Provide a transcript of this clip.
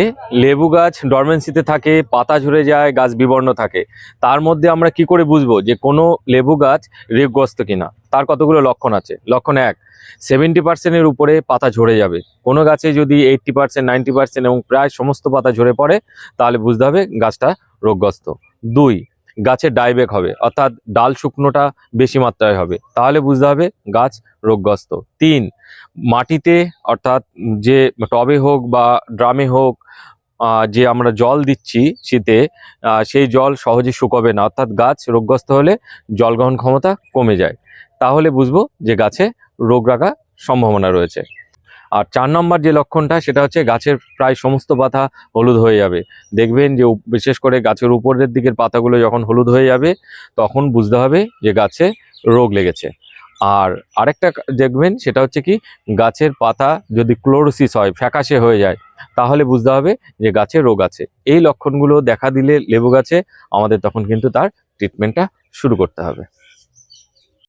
এ লেবু গাছ ডরমেন্সিতে থাকে, পাতা ঝরে যায়, গাছ বিবর্ণ থাকে। তার মধ্যে আমরা কি করে বুঝব যে কোনো লেবু গাছ রেগগ্রস্ত কিনা? তার কতগুলো লক্ষণ আছে? লক্ষণ এক সেভেন্টি পার্সেন্টের উপরে পাতা ঝরে যাবে। কোনো গাছে যদি এইট্টি পার্সেন্ট নাইনটি পার্সেন্ট এবং প্রায় সমস্ত পাতা ঝরে পড়ে, তাহলে বুঝতে হবে গাছটা রোগগ্রস্ত। দুই গাছে ডাইবেক হবে, অর্থাৎ ডাল শুকনোটা বেশি মাত্রায় হবে। তাহলে বুঝতে হবে গাছ রোগগ্রস্ত। তিন, মাটিতে অর্থাৎ যে টবে হোক বা ড্রামে হোক যে আমরা জল দিচ্ছি শীতে সেই জল সহজে শুকোবে না, অর্থাৎ গাছ রোগগ্রস্ত হলে জল গ্রহণ ক্ষমতা কমে যায়। তাহলে বুঝব যে গাছে রোগ রাখার সম্ভাবনা রয়েছে। আর চার নম্বর যে লক্ষণটা, সেটা হচ্ছে গাছের প্রায় সমস্ত পাতা হলুদ হয়ে যাবে। দেখবেন যে বিশেষ করে গাছের উপরের দিকের পাতাগুলো যখন হলুদ হয়ে যাবে, তখন বুঝতে হবে যে গাছে রোগ লেগেছে। আর আরেকটা দেখবেন সেটা হচ্ছে কি, গাছের পাতা যদি ক্লোরোসিস হয়, ফ্যাকাশে হয়ে যায়, তাহলে বুঝতে হবে যে গাছে রোগ আছে। এই লক্ষণগুলো দেখা দিলে লেবু গাছে, আমাদের তখন কিন্তু তার ট্রিটমেন্টটা শুরু করতে হবে।